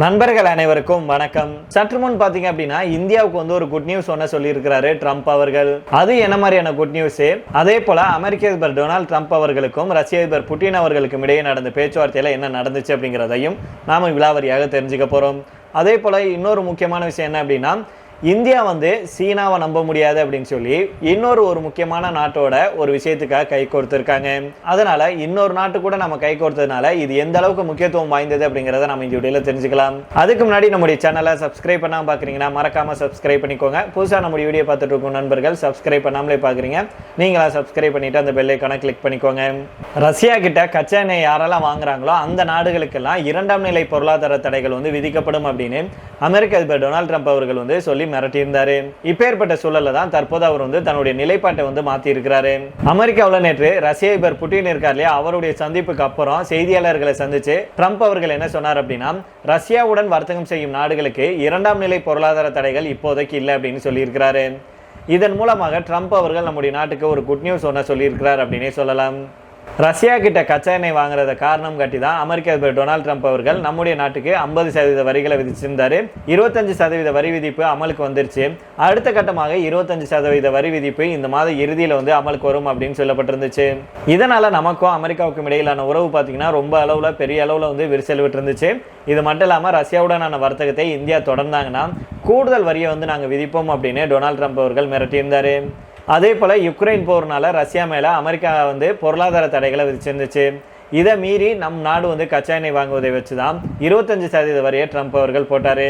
நண்பர்கள் அனைவருக்கும் வணக்கம். சற்று முன் பாத்தீங்க அப்படின்னா இந்தியாவுக்கு வந்து ஒரு குட் நியூஸ் ஒன்ன சொல்லியிருக்கிறாரு ட்ரம்ப் அவர்கள். அது என்ன மாதிரியான குட் நியூஸ் அதே போல அமெரிக்க அதிபர் டொனால்ட் ட்ரம்ப் அவர்களுக்கும் ரஷ்ய அதிபர் புட்டின் அவர்களுக்கும் இடையே நடந்த பேச்சுவார்த்தையில என்ன நடந்துச்சு அப்படிங்கிறதையும் நாம விலாவரியாக தெரிஞ்சுக்க போறோம். அதே போல இன்னொரு முக்கியமான விஷயம் என்ன அப்படின்னா இந்தியா வந்து சீனாவை நம்ப முடியாது அப்படின்னு சொல்லி இன்னொரு ஒரு முக்கியமான நாட்டோட ஒரு விஷயத்துக்காக கை கோர்த்துருக்காங்க. அதனால இன்னொரு நாட்டு கூட நம்ம கை கோர்த்ததுனால இது எந்த அளவுக்கு முக்கியத்துவம் வாய்ந்தது அப்படிங்கிறத நம்ம இந்த வீடியோவில் தெரிஞ்சுக்கலாம். அதுக்கு முன்னாடி நம்முடைய சேனலை சப்ஸ்கிரைப் பண்ணாமல் பார்க்குறீங்கன்னா மறக்காம சப்ஸ்கிரைப் பண்ணிக்கோங்க. புதுசாக நம்முடைய வீடியோ பார்த்துட்டு இருக்கும் நண்பர்கள் சப்ஸ்கிரைப் பண்ணாமலே பார்க்குறீங்க நீங்களா சப்ஸ்கிரைப் பண்ணிட்டு அந்த பெல்லைக்கான கிளிக் பண்ணிக்கோங்க. ரஷ்யா கிட்ட கச்சா எண்ணெய் யாரெல்லாம் வாங்குறாங்களோ அந்த நாடுகளுக்கெல்லாம் இரண்டாம் நிலை பொருளாதார தடைகள் வந்து விதிக்கப்படும் அப்படின்னு அமெரிக்க அதிபர் டொனால்ட் ட்ரம்ப் அவர்கள் வந்து சொல்லி மிரட்டியிருந்தாரு. இப்பேற்பட்ட சூழல்ல தான் தற்போது அவர் வந்து தன்னுடைய நிலைப்பாட்டை வந்து மாத்தி இருக்கிறாரு அமெரிக்காவில் நேற்று ரஷ்ய அதிபர் புட்டின் இருக்கார் இல்லையா? அவருடைய சந்திப்புக்கு அப்புறம் செய்தியாளர்களை சந்திச்சு ட்ரம்ப் அவர்கள் என்ன சொன்னார் அப்படின்னா ரஷ்யாவுடன் வர்த்தகம் செய்யும் நாடுகளுக்கு இரண்டாம் நிலை பொருளாதார தடைகள் இப்போதைக்கு இல்லை அப்படின்னு சொல்லியிருக்கிறாரு. இதன் மூலமாக ட்ரம்ப் அவர்கள் நம்முடைய நாட்டுக்கு ஒரு குட் நியூஸ் ஒன்றை சொல்லியிருக்கிறார் அப்படின்னே சொல்லலாம். ரஷ்யா கிட்ட கச்சா எண்ணெய் வாங்குறத காரணம் காட்டி தான் அமெரிக்க அதிபர் டொனால்ட் ட்ரம்ப் அவர்கள் நம்முடைய நாட்டுக்கு ஐம்பது சதவீத வரிகளை விதிச்சிருந்தாரு. இருபத்தஞ்சு சதவீத வரி விதிப்பு அமலுக்கு வந்துருச்சு. அடுத்த கட்டமாக இருபத்தஞ்சு சதவீத வரி விதிப்பு இந்த மாத இறுதியில் வந்து அமலுக்கு வரும் அப்படின்னு சொல்லப்பட்டிருந்துச்சு. இதனால நமக்கும் அமெரிக்காவுக்கும் இடையிலான உறவு பார்த்தீங்கன்னா ரொம்ப அளவில் பெரிய அளவில் வந்து விரிசல் விட்டுருந்துச்சு. இது மட்டும் இல்லாமல் ரஷ்யாவுடனான வர்த்தகத்தை இந்தியா தொடர்ந்தாங்கன்னா கூடுதல் வரியை வந்து நாங்கள் விதிப்போம் அப்படின்னு டொனால்ட் ட்ரம்ப் அவர்கள் மிரட்டியிருந்தாரு. அதே போல் யுக்ரைன் போர்னால் ரஷ்யா மேலே அமெரிக்கா வந்து பொருளாதார தடைகளை விதிச்சிருந்துச்சு. இதை மீறி நம் நாடு வந்து கச்சா எண்ணெய் வாங்குவதை வச்சு தான் இருபத்தஞ்சு சதவீத வரியை ட்ரம்ப் அவர்கள் போட்டார்.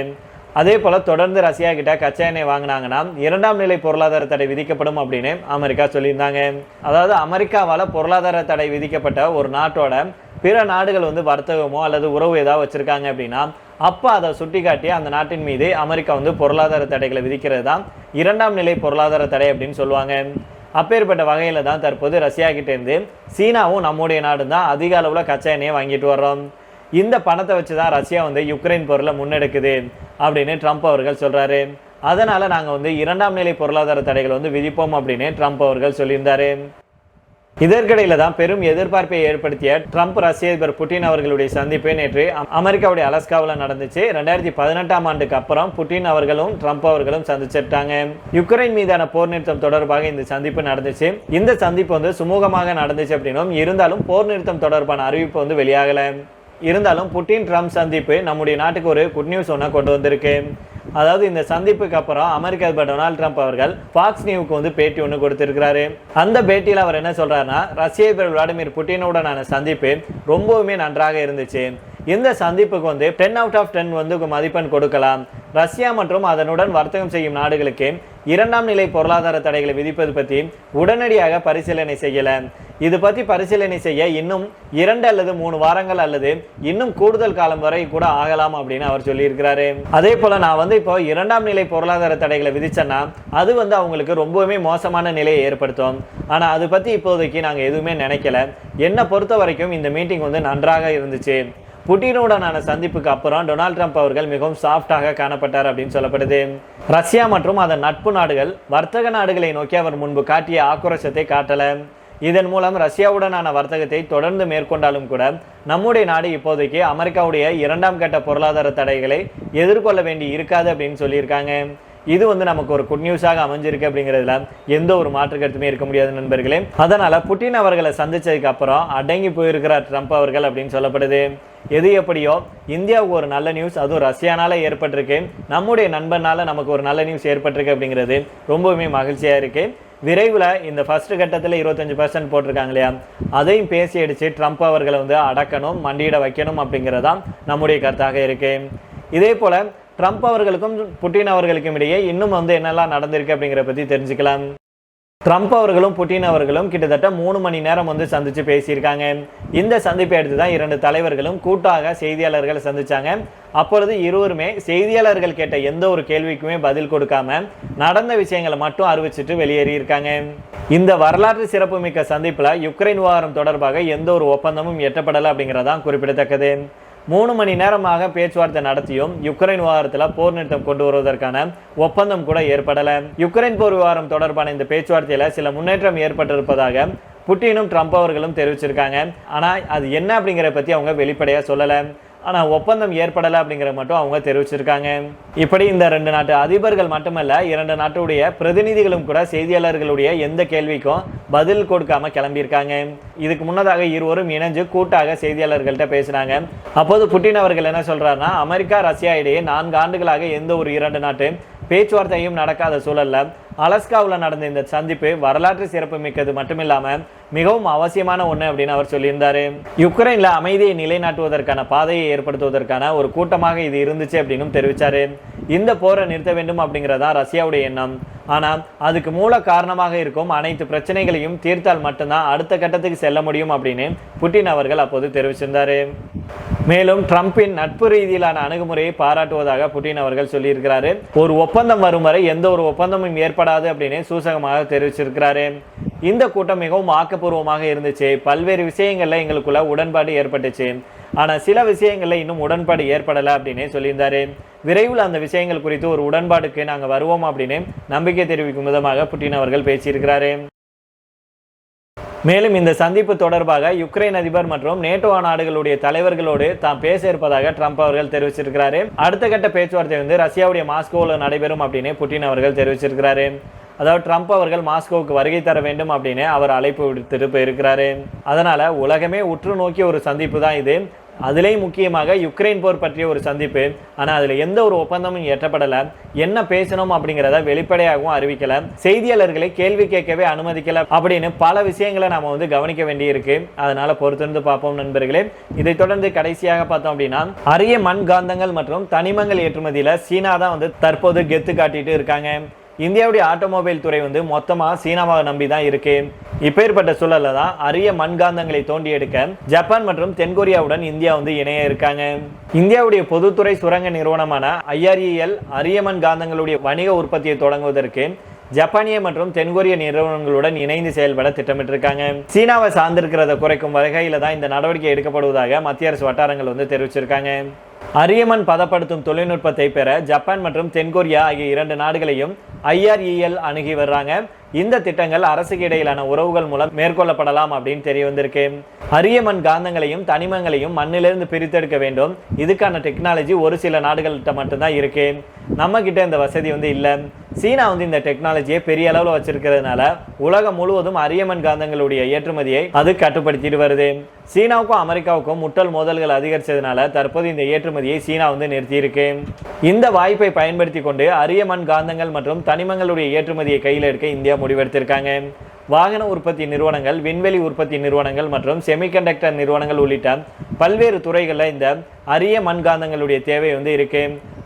அதே போல் தொடர்ந்து ரஷ்யா கிட்ட கச்சா எண்ணெய் வாங்கினாங்கன்னா இரண்டாம் நிலை பொருளாதார தடை விதிக்கப்படும் அப்படின்னு அமெரிக்கா சொல்லியிருந்தாங்க. அதாவது அமெரிக்காவால் பொருளாதார தடை விதிக்கப்பட்ட ஒரு நாட்டோட பிற நாடுகள் வந்து வர்த்தகமோ அல்லது உறவு ஏதாவது வச்சுருக்காங்க அப்படின்னா அப்போ அதை சுட்டிக்காட்டி அந்த நாட்டின் மீது அமெரிக்கா வந்து பொருளாதார தடைகளை விதிக்கிறது தான். இரண்டாம் நிலை பொருளாதார தடை அப்படின்னு சொல்லுவாங்க. அப்பேற்பட்ட வகையில் தான் தற்போது ரஷ்யாக்கிட்டேருந்து சீனாவும் நம்முடைய நாடு தான் அதிக அளவில் கச்சா எண்ணெயை வாங்கிட்டு வர்றோம். இந்த பணத்தை வச்சு தான் ரஷ்யா வந்து யுக்ரைன் போரில் முன்னெடுக்குது அப்படின்னு ட்ரம்ப் அவர்கள் சொல்கிறாரு அதனால் நாங்கள் வந்து இரண்டாம் நிலை பொருளாதார தடைகள் வந்து விதிப்போம் அப்படின்னு ட்ரம்ப் அவர்கள் சொல்லியிருந்தாரு. இதற்கிடையில தான் பெரும் எதிர்பார்ப்பை ஏற்படுத்திய ட்ரம்ப் ரஷ்ய அதிபர் புட்டின் அவர்களுடைய சந்திப்பு நேற்று அமெரிக்காவுடைய அலஸ்காவில் நடந்துச்சு. ரெண்டாயிரத்தி பதினெட்டாம் ஆண்டுக்கு அப்புறம் புட்டின் அவர்களும் ட்ரம்ப் அவர்களும் சந்திச்சிட்டாங்க யுக்ரைன் மீதான போர் நிறுத்தம் தொடர்பாக இந்த சந்திப்பு நடந்துச்சு. இந்த சந்திப்பு வந்து சுமூகமாக நடந்துச்சு அப்படின்னும் இருந்தாலும் போர் நிறுத்தம் தொடர்பான அறிவிப்பு வந்து வெளியாகல. இருந்தாலும் புட்டின் ட்ரம்ப் சந்திப்பு நம்முடைய நாட்டுக்கு ஒரு குட் நியூஸ் ஒன்று கொண்டு வந்திருக்கு. அதாவது இந்த சந்திப்புக்கு அப்புறம் அமெரிக்க அதிபர் டொனால்ட் ட்ரம்ப் அவர்கள் ஃபாக்ஸ் நியூக்கு வந்து பேட்டி ஒன்று கொடுத்திருக்கிறாரு. அந்த பேட்டியில் அவர் என்ன சொல்றாருன்னா ரஷ்ய அதிபர் விளாடிமிர் புட்டினுடனான சந்திப்பு ரொம்பவுமே நன்றாக இருந்துச்சு. இந்த சந்திப்புக்கு வந்து டென் அவுட் ஆஃப் டென் வந்து மதிப்பெண் கொடுக்கலாம். ரஷ்யா மற்றும் அதனுடன் வர்த்தகம் செய்யும் நாடுகளுக்கு இரண்டாம் நிலை பொருளாதார தடைகளை விதிப்பது பற்றி உடனடியாக பரிசீலனை செய்யல. இது பற்றி பரிசீலனை செய்ய இன்னும் இரண்டு அல்லது மூணு வாரங்கள் அல்லது இன்னும் கூடுதல் காலம் வரை கூட ஆகலாம் அப்படின்னு அவர் சொல்லியிருக்கிறாரு. அதே போல நான் வந்து இப்போ இரண்டாம் நிலை பொருளாதார தடைகளை விதிச்சேன்னா அது வந்து அவங்களுக்கு ரொம்பவுமே மோசமான நிலையை ஏற்படுத்தும். ஆனால் அது பற்றி இப்போதைக்கு நாங்கள் எதுவுமே நினைக்கல. என்னை பொறுத்த வரைக்கும் இந்த மீட்டிங் வந்து நன்றாக இருந்துச்சு. புட்டினுடனான சந்திப்புக்கு அப்புறம் டொனால்ட் ட்ரம்ப் அவர்கள் மிகவும் சாஃப்டாக காணப்பட்டார் அப்படின்னு சொல்லப்படுது. ரஷ்யா மற்றும் அதன் நட்பு நாடுகள் வர்த்தக நாடுகளை நோக்கி அவர் முன்பு காட்டிய ஆக்ரோஷத்தை காட்டல. இதன் மூலம் ரஷ்யாவுடனான வர்த்தகத்தை தொடர்ந்து மேற்கொண்டாலும் கூட நம்முடைய நாடு இப்போதைக்கு அமெரிக்காவுடைய இரண்டாம் கட்ட பொருளாதார தடைகளை எதிர்கொள்ள வேண்டி இருக்காது அப்படின்னு சொல்லியிருக்காங்க. இது வந்து நமக்கு ஒரு குட் நியூஸாக அமைஞ்சிருக்கு அப்படிங்கிறதுல எந்த ஒரு மாற்று கருத்துமே இருக்க முடியாது நண்பர்களே. அதனால புட்டின் அவர்களை சந்திச்சதுக்கு அப்புறம் அடங்கி போயிருக்கிறார் ட்ரம்ப் அவர்கள் அப்படின்னு சொல்லப்படுது. எது எப்படியோ இந்தியாவுக்கு ஒரு நல்ல நியூஸ் அதுவும் ரஷ்யானால ஏற்பட்டிருக்கு. நம்முடைய நண்பனால நமக்கு ஒரு நல்ல நியூஸ் ஏற்பட்டிருக்கு அப்படிங்கிறது ரொம்பவுமே மகிழ்ச்சியா இருக்கு. விரைவில் இந்த ஃபஸ்ட்டு கட்டத்தில் இருபத்தஞ்சி பர்சன்ட் போட்டிருக்காங்க இல்லையா? அதையும் பேசி அடித்து ட்ரம்ப் அவர்களை வந்து அடக்கணும் மண்டியிட வைக்கணும் அப்படிங்கிறதான் நம்முடைய கருத்தாக இருக்குது இதே போல் ட்ரம்ப் அவர்களுக்கும் புட்டின் அவர்களுக்கும் இடையே இன்னும் வந்து என்னெல்லாம் நடந்திருக்கு அப்படிங்கிற பற்றி தெரிஞ்சுக்கலாம். ட்ரம்ப் அவர்களும் புட்டின் அவர்களும் கிட்டத்தட்ட மூணு மணி நேரம் வந்து சந்திச்சு பேசியிருக்காங்க. இந்த சந்திப்பை அடுத்து தான் இரண்டு தலைவர்களும் கூட்டாக செய்தியாளர்களை சந்திச்சாங்க. அப்பொழுது இருவருமே செய்தியாளர்கள் கேட்ட எந்த ஒரு கேள்விக்குமே பதில் கொடுக்காம நடந்த விஷயங்களை மட்டும் அறிவிச்சிட்டு வெளியேறியிருக்காங்க. இந்த வரலாற்று சிறப்புமிக்க சந்திப்பில் யுக்ரைன் விவகாரம் தொடர்பாக எந்த ஒரு ஒப்பந்தமும் எட்டப்படலை அப்படிங்கிறதான் குறிப்பிடத்தக்கது. மூணு மணி நேரமாக பேச்சுவார்த்தை நடத்தியும் யுக்ரைன் விவகாரத்தில் போர் நிறுத்தம் கொண்டு வருவதற்கான ஒப்பந்தம் கூட ஏற்படலை. யுக்ரைன் போர் விவகாரம் தொடர்பான இந்த பேச்சுவார்த்தையில் சில முன்னேற்றம் ஏற்பட்டிருப்பதாக புட்டினும் ட்ரம்ப் அவர்களும் தெரிவிச்சிருக்காங்க. ஆனால் அது என்ன அப்படிங்கிறத பற்றி அவங்க வெளிப்படையாக சொல்லலை. ஆனால் ஒப்பந்தம் ஏற்படலை அப்படிங்கிறத மட்டும் அவங்க தெரிவிச்சிருக்காங்க. இப்படி இந்த ரெண்டு நாட்டு அதிபர்கள் மட்டுமல்ல இரண்டு நாட்டுடைய பிரதிநிதிகளும் கூட செய்தியாளர்களுடைய எந்த கேள்விக்கும் பதில் கொடுக்காம கிளம்பியிருக்காங்க. இதுக்கு முன்னதாக இருவரும் இணைஞ்சு கூட்டாக செய்தியாளர்கள்ட்ட பேசினாங்க. அப்போது புட்டின் அவர்கள் என்ன சொல்றாருன்னா அமெரிக்கா ரஷ்யா இடையே நான்கு ஆண்டுகளாக எந்த ஒரு இரண்டு நாட்டு பேச்சுவார்த்தையும் நடக்காத சூழலில் அலஸ்காவில் நடந்த இந்த சந்திப்பு வரலாற்று சிறப்பு மிக்கது மட்டுமில்லாமல் மிகவும் அவசியமான ஒன்று அப்படின்னு அவர் சொல்லியிருந்தார். யுக்ரைனில் அமைதியை நிலைநாட்டுவதற்கான பாதையை ஏற்படுத்துவதற்கான ஒரு கூட்டமாக இது இருந்துச்சு அப்படின்னு தெரிவித்தார் இந்த போரை நிறுத்த வேண்டும் அப்படிங்கிறதா ரஷ்யாவுடைய எண்ணம். ஆனால் அதுக்கு மூல காரணமாக இருக்கும் அனைத்து பிரச்சனைகளையும் தீர்த்தால் மட்டும்தான் அடுத்த கட்டத்துக்கு செல்ல முடியும் அப்படின்னு புட்டின் அவர்கள் அப்போது தெரிவிச்சிருந்தாரு. மேலும் ட்ரம்பின் நட்பு ரீதியிலான அணுகுமுறையை பாராட்டுவதாக புட்டின் அவர்கள் சொல்லியிருக்கிறாரு. ஒரு ஒப்பந்தம் வரும் வரை எந்த ஒரு ஒப்பந்தமும் ஏற்படாது அப்படின்னு சூசகமாக தெரிவிச்சிருக்கிறாரு. இந்த கூட்டம் மிகவும் ஆக்கப்பூர்வமாக இருந்துச்சு. பல்வேறு விஷயங்களில் எங்களுக்குள்ள உடன்பாடு ஏற்பட்டுச்சு. ஆனால் சில விஷயங்களில் இன்னும் உடன்பாடு ஏற்படலை அப்படின்னே சொல்லியிருந்தாரு. விரைவில் அந்த விஷயங்கள் குறித்து ஒரு உடன்பாடுக்கு நாங்கள் வருவோம் அப்படின்னு நம்பிக்கை தெரிவிக்கும் விதமாக புட்டின் அவர்கள் பேசியிருக்கிறாரு. மேலும் இந்த சந்திப்பு தொடர்பாக யுக்ரைன் அதிபர் மற்றும் நேட்டோ நாடுகளுடைய தலைவர்களோடு தாம் பேச இருப்பதாக ட்ரம்ப் அவர்கள் தெரிவிச்சிருக்கிறாரு. அடுத்த கட்ட பேச்சுவார்த்தை வந்து ரஷ்யாவுடைய மாஸ்கோவில் நடைபெறும் அப்படின்னு புட்டின் அவர்கள் தெரிவிச்சிருக்கிறாரு. அதாவது ட்ரம்ப் அவர்கள் மாஸ்கோவுக்கு வருகை தர வேண்டும் அப்படின்னு அவர் அழைப்பு விடுத்துட்டு போயிருக்கிறாரு. அதனால உலகமே உற்று நோக்கிய ஒரு சந்திப்பு தான் இது. அதுலேயும் முக்கியமாக யுக்ரைன் போர் பற்றிய ஒரு சந்திப்பு. ஆனால் அதில் எந்த ஒரு ஒப்பந்தமும் எட்டப்படலை என்ன பேசணும் அப்படிங்கிறத வெளிப்படையாகவும் அறிவிக்கலை. செய்தியாளர்களை கேள்வி கேட்கவே அனுமதிக்கலை அப்படின்னு பல விஷயங்களை நாம் வந்து கவனிக்க வேண்டியிருக்கு. அதனால் பொறுத்திருந்து பார்ப்போம் நண்பர்களே. இதை தொடர்ந்து கடைசியாக பார்த்தோம் அப்படின்னா அரிய மண் காந்தங்கள் மற்றும் தனிமங்கள் ஏற்றுமதியில் சீனா தான் வந்து தற்போது கெத்து காட்டிட்டு இருக்காங்க. இந்தியாவுடைய ஆட்டோமொபைல் துறை வந்து மொத்தமாக சீனாவை நம்பி தான் இருக்குது இப்பேற்பட்ட சூழல்ல தான் அரிய மண்காந்தங்களை தோண்டி எடுக்க ஜப்பான் மற்றும் தென்கொரியாவுடன் இந்தியா வந்து இணைய இருக்காங்க. இந்தியாவுடைய பொதுத்துறை சுரங்க நிறுவனமான ஐஆர்இஎல் அரிய மண் காந்தங்களுடைய வணிக உற்பத்தியை தொடங்குவதற்கு ஜப்பானிய மற்றும் தென்கொரிய நிறுவனங்களுடன் இணைந்து செயல்பட திட்டமிட்டிருக்காங்க. சீனாவை சார்ந்திருக்கிறத குறைக்கும் வகையில் தான் இந்த நடவடிக்கை எடுக்கப்படுவதாக மத்திய அரசு வட்டாரங்கள் வந்து தெரிவிச்சிருக்காங்க. அரியமன் பதப்படுத்தும் தொழில்நுட்பத்தை பெற ஜப்பான் மற்றும் தென்கொரியா ஆகிய இரண்டு நாடுகளையும் ஐஆர்இஎல் அணுகி வர்றாங்க. இந்த திட்டங்கள் அரசுக்கு இடையிலான உறவுகள் மூலம் மேற்கொள்ளப்படலாம் அப்படின்னு தெரிய வந்திருக்கு. அரியமன் காந்தங்களையும் தனிமங்களையும் மண்ணிலிருந்து பிரித்தெடுக்க வேண்டும். இதுக்கான டெக்னாலஜி ஒரு சில நாடுகள்கிட்ட மட்டும்தான் இருக்கு. நம்ம கிட்ட இந்த வசதி வந்து இல்லை. சீனா வந்து இந்த டெக்னாலஜியை பெரிய அளவில் வச்சிருக்கிறதுனால உலகம் முழுவதும் அரியமன் காந்தங்களுடைய ஏற்றுமதியை அது கட்டுப்படுத்திட்டு வருது. சீனாவுக்கும் அமெரிக்காவுக்கும் முட்டல் மோதல்கள் அதிகரித்ததுனால தற்போது இந்த ஏற்றுமதியை சீனா வந்து நிறுத்தியிருக்கு. இந்த வாய்ப்பை பயன்படுத்தி கொண்டு அரிய மண் காந்தங்கள் மற்றும் தனிமங்களுடைய ஏற்றுமதியை கையில் எடுக்க இந்தியா முடிவெடுத்திருக்காங்க. வாகன உற்பத்தி நிறுவனங்கள் விண்வெளி உற்பத்தி நிறுவனங்கள் மற்றும் செமிகண்டக்டர் நிறுவனங்கள் உள்ளிட்ட பல்வேறு துறைகளில் இந்த அரிய மண்காந்தங்களுடைய தேவை வந்து இருக்கு.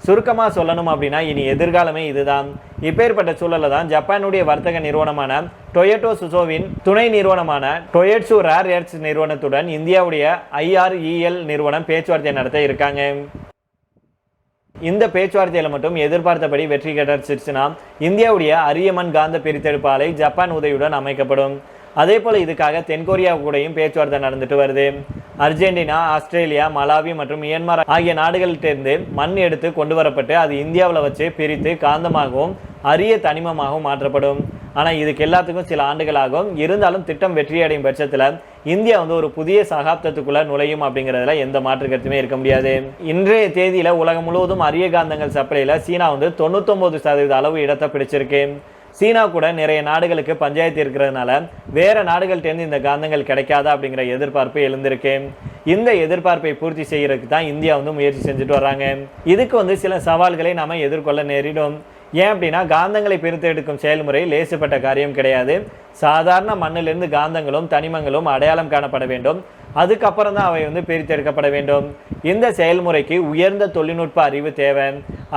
சுருக்கமாக சொல்லணும் அப்படின்னா இனி எதிர்காலமே இதுதான். இப்பேற்பட்ட சூழலில் தான் ஜப்பானுடைய வர்த்தக நிறுவனமான டொயேட்டோ சுசோவின் துணை நிறுவனமான டொயட்சு ரேர் எர்ட்ஸ் நிறுவனத்துடன் இந்தியாவுடைய ஐஆர்இஎல் நிறுவனம் பேச்சுவார்த்தை நடத்த இருக்காங்க. இந்த பேச்சுவார்த்தையில் மட்டும் எதிர்பார்த்தபடி வெற்றி கிடைச்சிருச்சுன்னா இந்தியாவுடைய அரியமன் காந்த பிரித்தெடுப்பு ஆலை ஜப்பான் உதவியுடன் அமைக்கப்படும். அதே போல் இதுக்காக தென்கொரியா கூடயும் பேச்சுவார்த்தை நடந்துட்டு வருது. அர்ஜென்டினா ஆஸ்திரேலியா மலாவி மற்றும் மியான்மர் ஆகிய நாடுகளிலிருந்து மண் எடுத்து கொண்டு வரப்பட்டு அது இந்தியாவில் வச்சு பிரித்து காந்தமாகவும் அரிய தனிமமாகவும் மாற்றப்படும். ஆனால் இதுக்கு எல்லாத்துக்கும் சில ஆண்டுகள் ஆகும் இருந்தாலும் திட்டம் வெற்றியடையும் பட்சத்தில் இந்தியா வந்து ஒரு புதிய சகாப்தத்துக்குள்ள நுழையும் அப்படிங்கிறதுல எந்த மாற்று கருத்துமே இருக்க முடியாது. இன்றைய தேதியில உலகம் முழுவதும் அரிய காந்தங்கள் சப்ளையில் சீனா வந்து தொண்ணூத்தொன்பது சதவீத அளவு இடத்தை பிடிச்சிருக்கு. சீனா கூட நிறைய நாடுகளுக்கு பஞ்சாயத்து இருக்கிறதுனால வேற நாடுகள்கிட்டேருந்து இந்த காந்தங்கள் கிடைக்காதா அப்படிங்கிற எதிர்பார்ப்பு எழுந்திருக்கு. இந்த எதிர்பார்ப்பை பூர்த்தி செய்யறதுக்கு தான் இந்தியா வந்து முயற்சி செஞ்சுட்டு வராங்க இதுக்கு வந்து சில சவால்களை நாம எதிர்கொள்ள நேரிடும். ஏன் அப்படின்னா காந்தங்களை பிரித்தெடுக்கும் செயல்முறை லேசுப்பட்ட காரியம் கிடையாது. சாதாரண மண்ணிலிருந்து காந்தங்களும் தனிமங்களும் அடையாளம் காணப்பட வேண்டும். அதுக்கப்புறம் தான் அவை வந்து பிரித்தெடுக்கப்பட வேண்டும். இந்த செயல்முறைக்கு உயர்ந்த தொழில்நுட்ப அறிவு தேவை.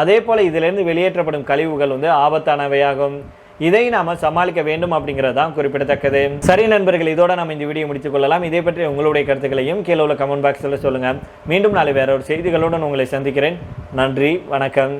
அதே போல இதிலிருந்து வெளியேற்றப்படும் கழிவுகள் வந்து ஆபத்தானவையாகும். இதை நாம சமாளிக்க வேண்டும் அப்படிங்கிறது தான் குறிப்பிடத்தக்கது. சரி நண்பர்கள் இதோட நம்ம இந்த வீடியோ முடித்துக் கொள்ளலாம். இதை பற்றி உங்களுடைய கருத்துக்களையும் கீழே உள்ள கமெண்ட் பாக்ஸில் சொல்லுங்கள் மீண்டும் நாளை வேற ஒரு செய்திகளுடன் உங்களை சந்திக்கிறேன். நன்றி வணக்கம்.